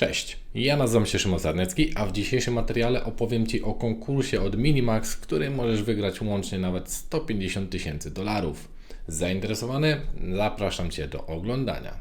Cześć, ja nazywam się Szymon Zarnecki, a w dzisiejszym materiale opowiem Ci o konkursie od Minimax, który możesz wygrać łącznie nawet 150 tysięcy dolarów. Zainteresowany? Zapraszam Cię do oglądania.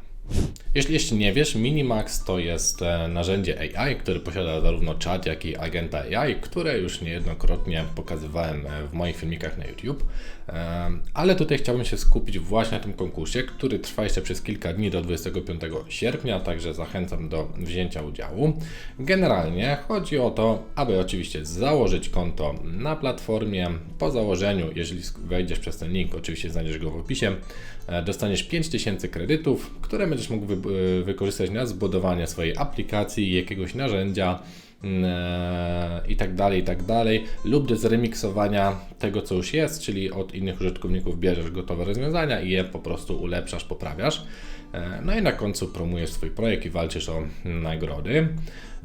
Jeśli jeszcze nie wiesz, Minimax to jest e, narzędzie AI, które posiada zarówno czat, jak i agenta AI, które już niejednokrotnie pokazywałem e, w moich filmikach na YouTube. E, Ale tutaj chciałbym się skupić właśnie na tym konkursie, który trwa jeszcze przez kilka dni do 25 sierpnia, także zachęcam do wzięcia udziału. Generalnie chodzi o to, aby oczywiście założyć konto na platformie. Po założeniu, jeżeli wejdziesz przez ten link, oczywiście znajdziesz go w opisie, dostaniesz 5000 kredytów, które będziesz mógł wy- e, wykorzystać na zbudowanie swojej aplikacji, jakiegoś narzędzia mm, e, i tak dalej, i tak dalej, lub do zremiksowania tego, co już jest, czyli od innych użytkowników bierzesz gotowe rozwiązania i je po prostu ulepszasz, poprawiasz. E, No i na końcu promujesz swój projekt i walczysz o nagrody.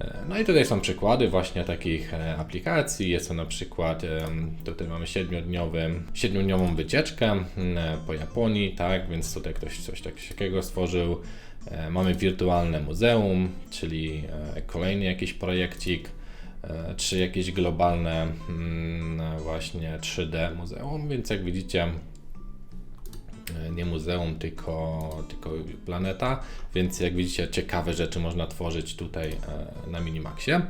E, No i tutaj są przykłady właśnie takich aplikacji. Jest to na przykład, tutaj mamy siedmiodniowy, siedmiodniową wycieczkę mm, po Japonii, tak, więc tutaj ktoś coś takiego stworzył. E, Mamy wirtualne muzeum, czyli e, kolejny jakiś projekcik, e, czy jakieś globalne mm, właśnie 3D muzeum, więc jak widzicie, e, nie muzeum, tylko, tylko planeta, więc jak widzicie ciekawe rzeczy można tworzyć tutaj e, na Minimaxie.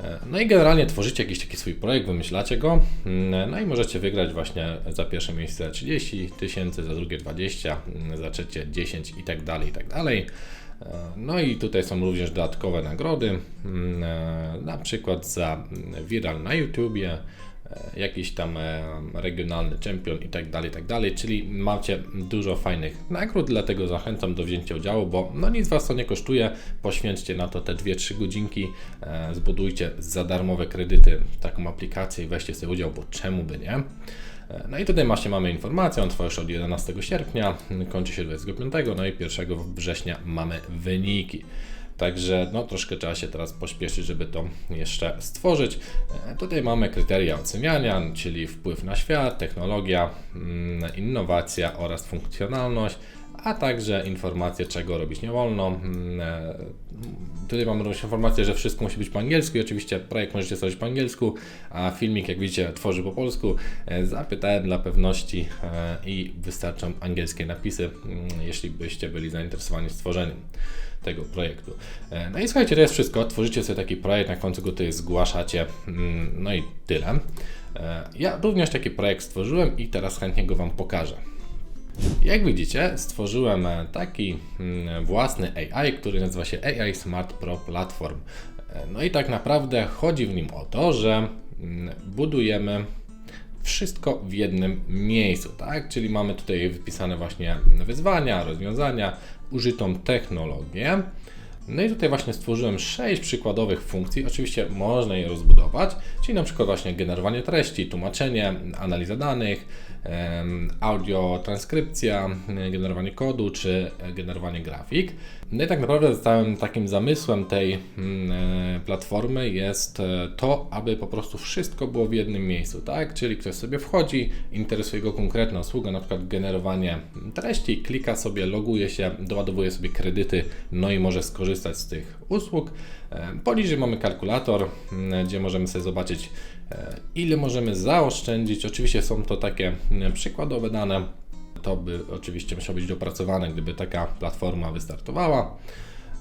E, No i generalnie tworzycie jakiś taki swój projekt, wymyślacie go, mm, no i możecie wygrać właśnie za pierwsze miejsce 30 tysięcy, za drugie 20, mm, za trzecie 10 i tak dalej, i tak dalej. E, No i tutaj są również dodatkowe nagrody, mm, e, na przykład za viral na YouTubie, e, jakiś tam e, regionalny czempion i tak dalej, tak dalej, czyli macie dużo fajnych nagród, dlatego zachęcam do wzięcia udziału, bo no nic Was to nie kosztuje, poświęćcie na to te 2-3 godzinki, e, zbudujcie za darmowe kredyty taką aplikację i weźcie sobie udział, bo czemu by nie. E, No i tutaj właśnie mamy informację, on trwa już od 11 sierpnia, kończy się 25, no i 1 września mamy wyniki. Także no, troszkę trzeba się teraz pośpieszyć, żeby to jeszcze stworzyć. E, Tutaj mamy kryteria oceniania, czyli wpływ na świat, technologia, mm, innowacja oraz funkcjonalność, a także informacje, czego robić nie wolno. Mm, e, Tutaj mamy również informację, że wszystko musi być po angielsku i oczywiście projekt możecie stworzyć po angielsku, a filmik, jak widzicie, tworzy po polsku. E, Zapytałem dla pewności e, i wystarczą angielskie napisy, mm, jeśli byście byli zainteresowani stworzeniem tego projektu. No i słuchajcie, to jest wszystko. Tworzycie sobie taki projekt, na końcu go tutaj zgłaszacie. mm, No i tyle. Ja również taki projekt stworzyłem i teraz chętnie go Wam pokażę. Jak widzicie, stworzyłem taki mm, własny AI, który nazywa się AI Smart Pro Platform. No i tak naprawdę chodzi w nim o to, że mm, budujemy wszystko w jednym miejscu, tak? Czyli mamy tutaj wypisane właśnie wyzwania, rozwiązania, użytą technologię. No i tutaj właśnie stworzyłem 6 przykładowych funkcji. Oczywiście można je rozbudować, czyli na przykład właśnie generowanie treści, tłumaczenie, analiza danych, audio, transkrypcja, e, generowanie kodu czy e, generowanie grafik. No i tak naprawdę całym takim zamysłem tej mm, e, platformy jest to, aby po prostu wszystko było w jednym miejscu, tak? Czyli ktoś sobie wchodzi, interesuje go konkretna usługa, na przykład generowanie treści, klika sobie, loguje się, doładowuje sobie kredyty, no i może skorzystać z tych usług. Poniżej mamy kalkulator, gdzie możemy sobie zobaczyć, ile możemy zaoszczędzić. Oczywiście są to takie m, przykładowe dane, to by oczywiście musiało być dopracowane, gdyby taka platforma wystartowała.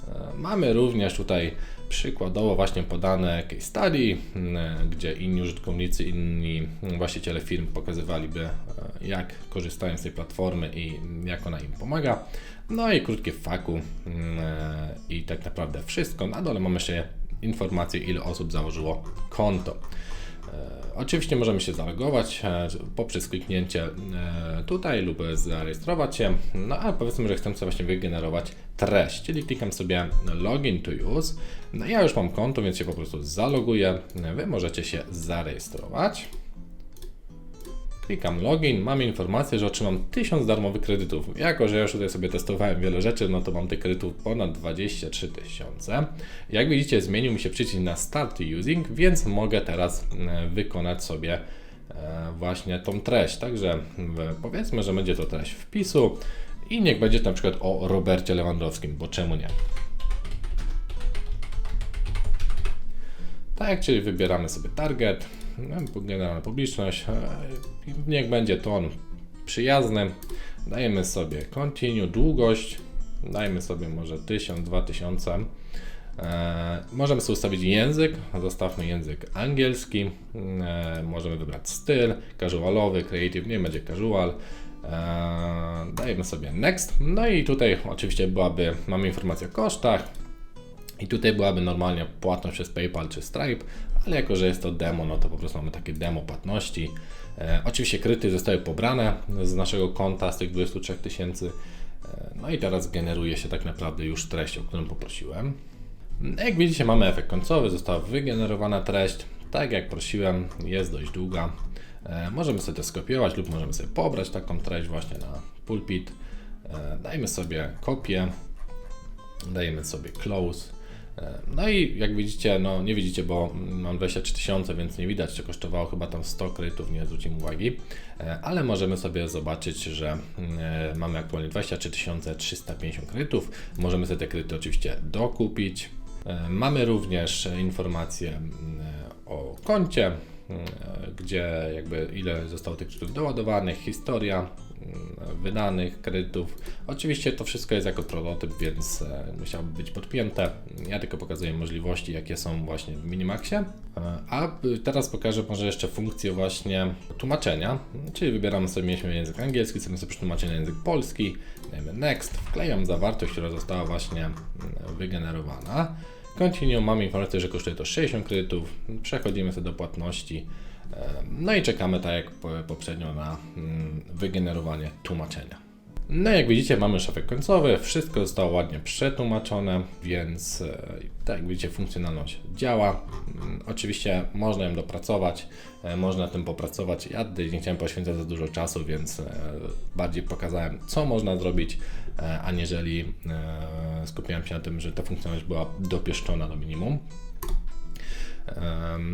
E, Mamy również tutaj przykładowo właśnie podane case study, gdzie inni użytkownicy, inni właściciele firm pokazywaliby, e, jak korzystają z tej platformy i jak ona im pomaga. No i krótkie faku e, i tak naprawdę wszystko. Na dole mamy jeszcze informację, ile osób założyło konto. E, Oczywiście możemy się zalogować e, poprzez kliknięcie e, tutaj lub zarejestrować się. No a powiedzmy, że chcę sobie właśnie wygenerować treść, czyli klikam sobie login to use. No ja już mam konto, więc się po prostu zaloguję. Wy możecie się zarejestrować. Klikam login, mam informację, że otrzymam 1000 darmowych kredytów. Jako, że już tutaj sobie testowałem wiele rzeczy, no to mam tych kredytów ponad 23 tysiące. Jak widzicie, zmienił mi się przycisk na Start Using, więc mogę teraz e, wykonać sobie e, właśnie tą treść. Także powiedzmy, że będzie to treść wpisu i niech będzie na przykład o Robercie Lewandowskim, bo czemu nie? Tak, czyli wybieramy sobie target, generalna publiczność, e, niech będzie ton przyjazny. Dajemy sobie continue, długość, dajmy sobie może 1000, 2000. E, możemy sobie ustawić język, zostawmy język angielski, e, możemy wybrać styl, casualowy, creative, nie będzie casual. Dajemy sobie next, no i tutaj oczywiście byłaby, mamy informację o kosztach, i tutaj byłaby normalnie płatność przez PayPal czy Stripe, ale jako, że jest to demo, no to po prostu mamy takie demo płatności. E, oczywiście kryty zostały pobrane z naszego konta, z tych 23 tysięcy. E, no i teraz generuje się tak naprawdę już treść, o którą poprosiłem. Jak widzicie, mamy efekt końcowy, została wygenerowana treść. Tak jak prosiłem, jest dość długa. E, możemy sobie to skopiować lub możemy sobie pobrać taką treść właśnie na pulpit. E, dajmy sobie kopię, dajemy sobie close. E, No i jak widzicie, no nie widzicie, bo mam 23 tysiące, więc nie widać, czy kosztowało chyba tam 100 kredytów, nie zwrócimy uwagi, E, ale możemy sobie zobaczyć, że e, mamy aktualnie 23 350 kredytów. Możemy sobie te kredyty oczywiście dokupić. Mamy również informacje o koncie, gdzie jakby ile zostało tych kredytów doładowanych, historia wydanych kredytów. Oczywiście to wszystko jest jako prototyp, więc e, musiałoby być podpięte. Ja tylko pokazuję możliwości, jakie są właśnie w Minimaxie. E, A teraz pokażę może jeszcze funkcję właśnie tłumaczenia, czyli wybieramy sobie, mieliśmy język angielski, chcemy sobie przetłumaczyć na język polski, dajemy next, wklejam zawartość, która została właśnie mm, wygenerowana. Continue, mamy informację, że kosztuje to 60 kredytów, przechodzimy sobie do płatności, no i czekamy tak jak po- poprzednio na mm, wygenerowanie tłumaczenia. No jak widzicie mamy efekt końcowy, wszystko zostało ładnie przetłumaczone, więc e, tak jak widzicie funkcjonalność działa. Mm, Oczywiście można ją dopracować, e, można tym popracować. Ja nie chciałem poświęcać za dużo czasu, więc e, bardziej pokazałem co można zrobić, aniżeli skupiałem się na tym, że ta funkcjonalność była dopieszczona do minimum.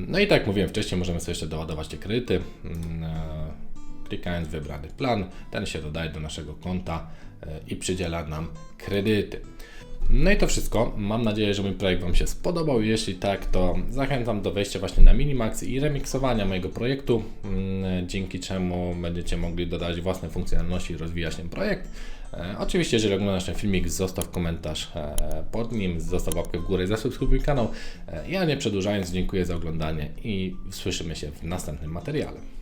No i tak jak mówiłem wcześniej, możemy sobie jeszcze doładować te kredyty. Mm, e, Klikając wybrany plan, ten się dodaje do naszego konta e, i przydziela nam kredyty. No i to wszystko. Mam nadzieję, że mój projekt Wam się spodobał. Jeśli tak, to zachęcam do wejścia właśnie na Minimax i remiksowania mojego projektu, mm, dzięki czemu będziecie mogli dodać własne funkcjonalności i rozwijać ten projekt. E, Oczywiście, jeżeli oglądasz ten filmik, zostaw komentarz e, pod nim, zostaw łapkę w górę i zasubskrybuj kanał. E, Ja nie przedłużając, dziękuję za oglądanie i słyszymy się w następnym materiale.